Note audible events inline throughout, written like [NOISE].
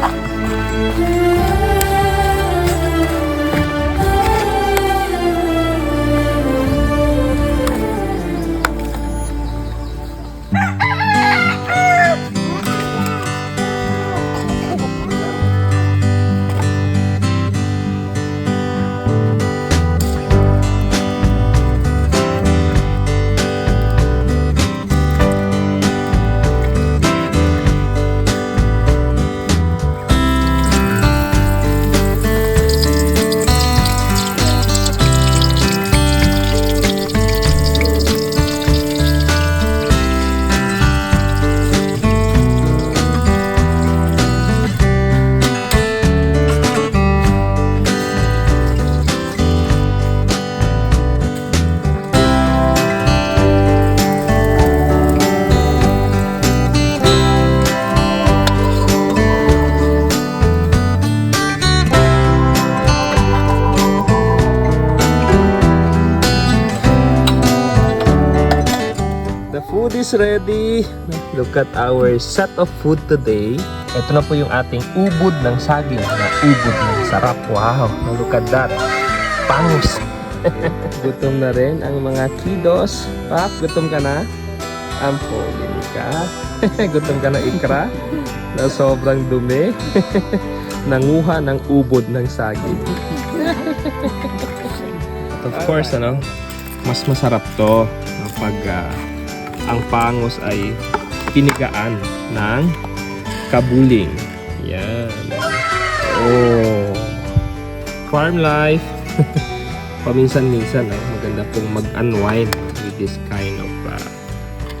아! Food is ready. Look at our set of food today. Ito na po yung ating ubod ng saging na ubod ng sarap. Wow, look at that. Pangus. [LAUGHS] gutom na rin ang mga kiddos. Pak, gutom ka na? Ampolin ka. [LAUGHS] gutom ka na ikra? Na sobrang dumi. [LAUGHS] Nanguha ng ubod ng saging. of course, ano, mas masarap to kapag ah, ang pangos ay pinigaan ng kabuling. Yan. Oh. Farm life. [LAUGHS] Paminsan-minsan, no? maganda pong mag-unwind with this kind of ah,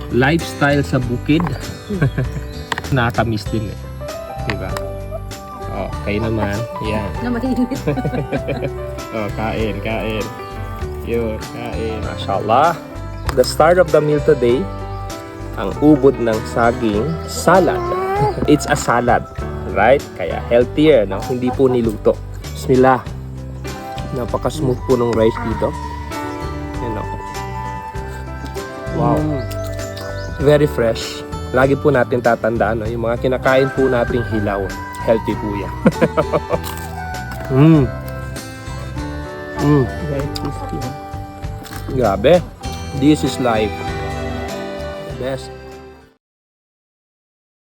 lifestyle sa bukid. [LAUGHS] Nakakamiss din eh. Diba? Oh, kayo naman. Yan. Na mainit. [LAUGHS] Oh, kain, kain. Yun, kain. Mashallah. The start of the meal today, ang ubod ng saging salad. It's a salad, right? Kaya healthier, no? Hindi po niluto. Bismillah. Napaka-smooth po ng rice dito. Yan ako. Wow. Very fresh. Lagi po natin tatandaan, no? yung mga kinakain po nating hilaw. Healthy po yan. [LAUGHS] mm. Mm. Very crispy. Grabe. This is life. Best.